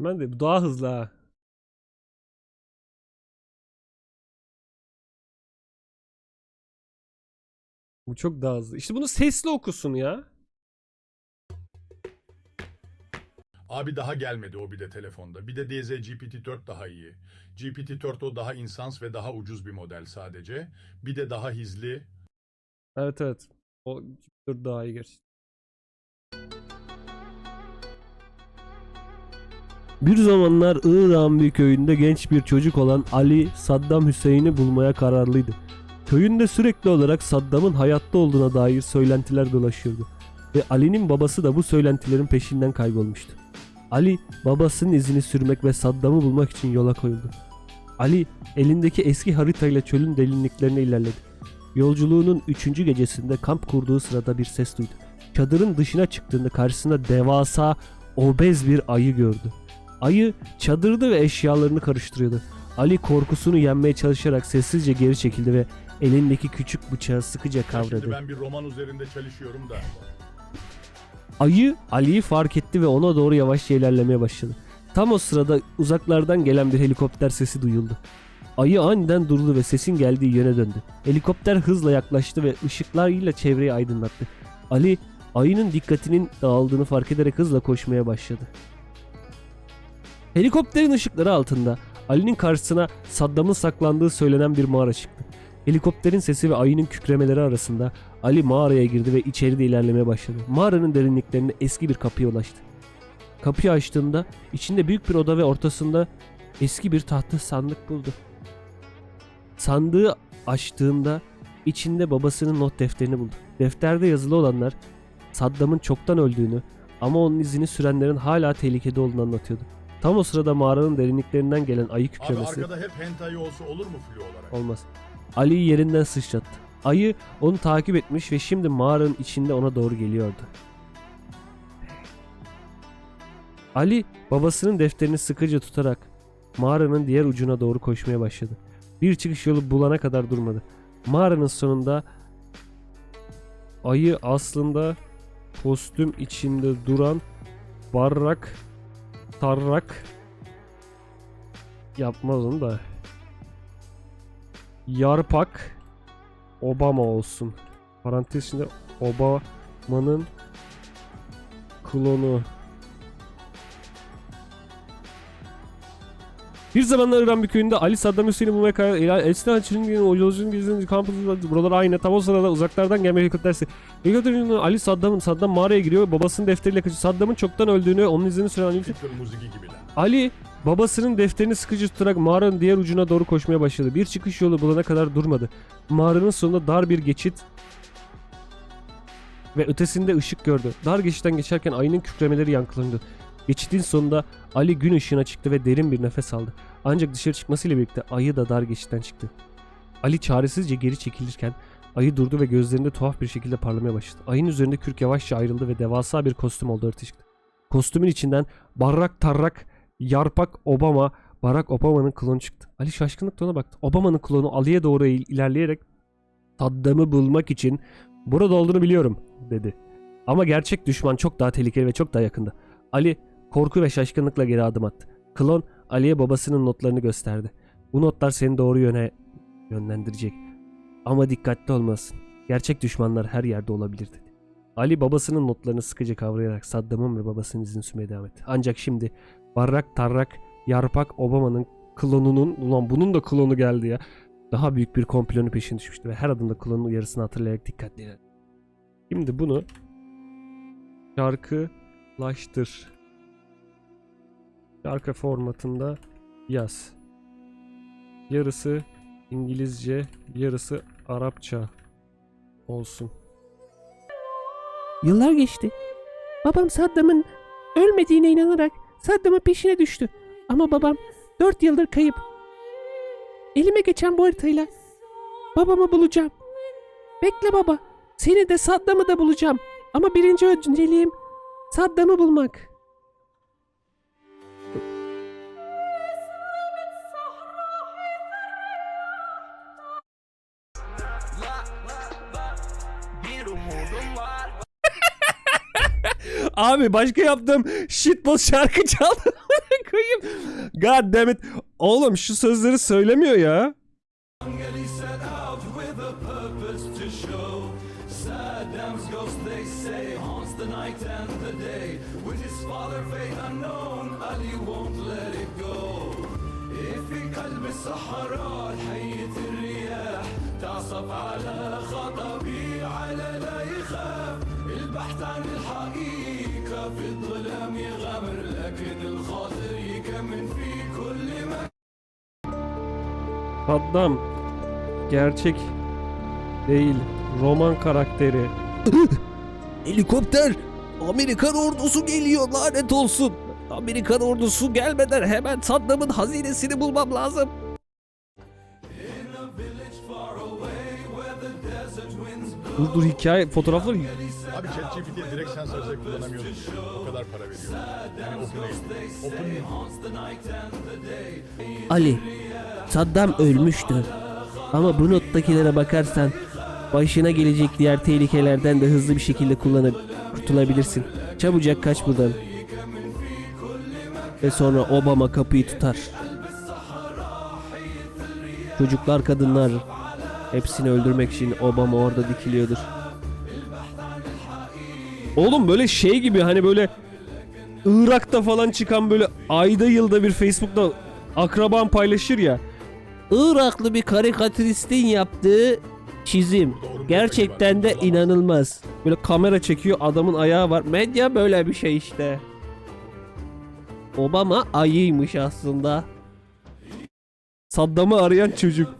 Hemen de bu daha hızlı ha. Bu çok daha hızlı. İşte bunu sesli okusun ya. Abi daha gelmedi o bir de telefonda. Bir de DZ GPT-4 daha iyi. GPT-4 o daha insans ve daha ucuz bir model sadece. Bir de daha hızlı. Evet evet. O dur daha iyi gerçekten. Bir zamanlar Irak'ın bir köyünde genç bir çocuk olan Ali Saddam Hüseyin'i bulmaya kararlıydı. Köyünde sürekli olarak Saddam'ın hayatta olduğuna dair söylentiler dolaşıyordu. Ve Ali'nin babası da bu söylentilerin peşinden kaybolmuştu. Ali babasının izini sürmek ve Saddam'ı bulmak için yola koyuldu. Ali elindeki eski haritayla çölün derinliklerine ilerledi. Yolculuğunun üçüncü gecesinde kamp kurduğu sırada bir ses duydu. Çadırın dışına çıktığında karşısında devasa, obez bir ayı gördü. Ayı çadırdı ve eşyalarını karıştırıyordu. Ali korkusunu yenmeye çalışarak sessizce geri çekildi ve elindeki küçük bıçağı sıkıca Ya Şimdi kavradı. ben bir roman üzerinde çalışıyorum da. Ayı Ali'yi fark etti ve ona doğru yavaşça ilerlemeye başladı. Tam o sırada uzaklardan gelen bir helikopter sesi duyuldu. Ayı aniden durdu ve sesin geldiği yöne döndü. Helikopter hızla yaklaştı ve ışıklarıyla çevreyi aydınlattı. Ali ayının dikkatinin dağıldığını fark ederek hızla koşmaya başladı. Helikopterin ışıkları altında Ali'nin karşısına Saddam'ın saklandığı söylenen bir mağara çıktı. Helikopterin sesi ve ayının kükremeleri arasında Ali mağaraya girdi ve içeride ilerlemeye başladı. Mağaranın derinliklerine eski bir kapıya ulaştı. Kapıyı açtığında içinde büyük bir oda ve ortasında eski bir tahta sandık buldu. Sandığı açtığında içinde babasının not defterini buldu. Defterde yazılı olanlar Saddam'ın çoktan öldüğünü ama onun izini sürenlerin hala tehlikede olduğunu anlatıyordu. Tam o sırada mağaranın derinliklerinden gelen ayı Abi kükremesi arkada hep hentai olsa olur mu flu olarak? olmaz. Ali'yi yerinden sıçrattı. Ayı onu takip etmiş ve şimdi mağaranın içinde ona doğru geliyordu. Ali babasının defterini sıkıca tutarak mağaranın diğer ucuna doğru koşmaya başladı. Bir çıkış yolu bulana kadar durmadı. Mağaranın sonunda ayı aslında kostüm içinde duran barrak tarrak yapmaz da Yarpak Obama olsun. Parantez içinde Obama'nın klonu. Bir zamanlar İran bir köyünde Ali Saddam Hüseyin'i bulmaya karar eden Esna Açı'nın o yolcunun gizli kampüsü buralar aynı. Tam o sırada uzaklardan gelme helikopter sesi. Helikopterin Ali Saddam'ın Saddam mağaraya giriyor babasının defteriyle kaçıyor. Saddam'ın çoktan öldüğünü, onun izini süren Ali. Ali babasının defterini sıkıcı tutarak mağaranın diğer ucuna doğru koşmaya başladı. Bir çıkış yolu bulana kadar durmadı. Mağaranın sonunda dar bir geçit ve ötesinde ışık gördü. Dar geçitten geçerken ayının kükremeleri yankılandı. Geçitin sonunda Ali gün ışığına çıktı ve derin bir nefes aldı. Ancak dışarı çıkmasıyla birlikte ayı da dar geçitten çıktı. Ali çaresizce geri çekilirken ayı durdu ve gözlerinde tuhaf bir şekilde parlamaya başladı. Ayın üzerinde kürk yavaşça ayrıldı ve devasa bir kostüm oldu ortaya çıktı. Kostümün içinden barrak tarrak Yarpak Obama, Barack Obama'nın klonu çıktı. Ali şaşkınlıkla ona baktı. Obama'nın klonu Ali'ye doğru il- ilerleyerek Saddam'ı bulmak için burada olduğunu biliyorum dedi. Ama gerçek düşman çok daha tehlikeli ve çok daha yakında. Ali korku ve şaşkınlıkla geri adım attı. Klon Ali'ye babasının notlarını gösterdi. Bu notlar seni doğru yöne yönlendirecek. Ama dikkatli olmasın. Gerçek düşmanlar her yerde olabilir dedi. Ali babasının notlarını sıkıca kavrayarak Saddam'ın ve babasının izini sürmeye devam etti. Ancak şimdi Barrak Tarrak Yarpak Obama'nın klonunun ulan bunun da klonu geldi ya. Daha büyük bir komplonun peşine düşmüştü ve her adımda klonun uyarısını hatırlayarak dikkatli ilerledi. Şimdi bunu şarkılaştır. Şarkı formatında yaz. Yarısı İngilizce, yarısı Arapça olsun. Yıllar geçti. Babam Saddam'ın ölmediğine inanarak Saddam'ın peşine düştü. Ama babam dört yıldır kayıp. Elime geçen bu haritayla babamı bulacağım. Bekle baba. Seni de Saddam'ı da bulacağım. Ama birinci önceliğim Saddam'ı bulmak. Abi başka yaptığım shitpost şarkı çaldı. sikeyim. God damn it. Oğlum şu sözleri söylemiyor ya. He set out with a purpose to show. Saddam's ghost, they say, haunts the night and the day. With his father, fate unknown, Ali won't let it go. في قلب الصحراء حية الرياح تعصف على خطبي على لا يخاف البحث عن الحقيقة في الظلام يغامر لكن الخاطر يكمن في كل مكان Saddam gerçek değil. Roman karakteri. Helikopter! Amerikan ordusu geliyor lanet olsun. Amerikan ordusu gelmeden hemen Saddam'ın hazinesini bulmam lazım. Dur dur hikaye fotoğrafları Abi ChatGPT'ye direkt sen sözle kullanamıyorsun. O kadar para veriyor. Yani OpenAI. Ali, Saddam ölmüştü. Ama bu nottakilere bakarsan başına gelecek diğer tehlikelerden de hızlı bir şekilde kullanıp kurtulabilirsin. Çabucak kaç buradan. Ve sonra Obama kapıyı tutar. Çocuklar, kadınlar hepsini öldürmek için Obama orada dikiliyordur. Oğlum böyle şey gibi hani böyle Irak'ta falan çıkan böyle ayda yılda bir Facebook'ta akraban paylaşır ya. Iraklı bir karikatüristin yaptığı çizim. Gerçekten de inanılmaz. Böyle kamera çekiyor adamın ayağı var. Medya böyle bir şey işte. Obama ayıymış aslında. Saddam'ı arayan çocuk.